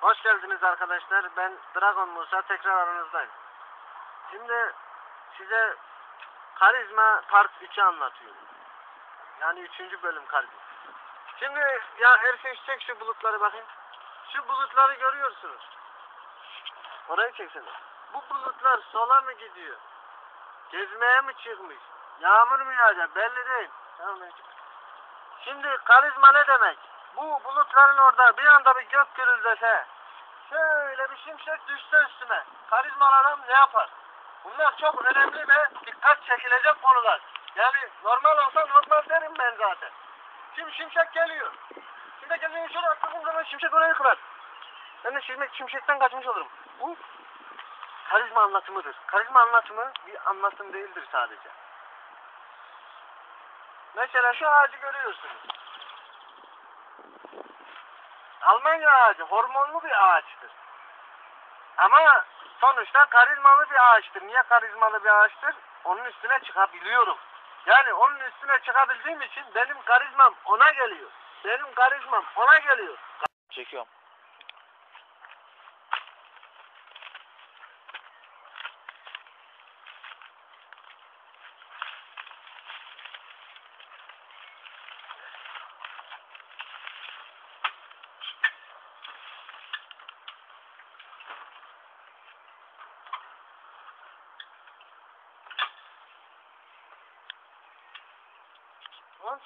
Hoş geldiniz arkadaşlar. Ben Dragon Musa tekrar aranızdayım. Şimdi size Karizma Part 3'ü anlatıyorum. Yani 3. bölüm Karizma. Şimdi ya Ersin çek şu bulutları bakayım. Şu bulutları görüyorsunuz. Orayı çeksene. Bu bulutlar sola mı gidiyor? Gezmeye mi çıkmış? Yağmur mu yağacak? Belli değil. Tamam. Şimdi karizma ne demek? Bu bulutların orada bir anda bir gök gürüldese, şöyle bir şimşek düşse üstüne, karizmalarım ne yapar? Bunlar çok önemli ve dikkat çekilecek konular. Yani normal olsa normal derim ben zaten. Şimdi şimşek geliyor. Şimdi geliyor şöyle atladığım zaman şimşek orayı kırar. Ben de şimşek, şimşekten kaçmış olurum. Bu karizma anlatımıdır. Karizma anlatımı bir anlatım değildir sadece. Mesela şu ağacı görüyorsunuz. Almanya ağacı hormonlu bir ağaçtır. Ama sonuçta karizmalı bir ağaçtır. Niye karizmalı bir ağaçtır? Onun üstüne çıkabiliyorum. Yani onun üstüne çıkabildiğim için benim karizmam ona geliyor. Benim karizmam ona geliyor. Çekiyorum. Tamam.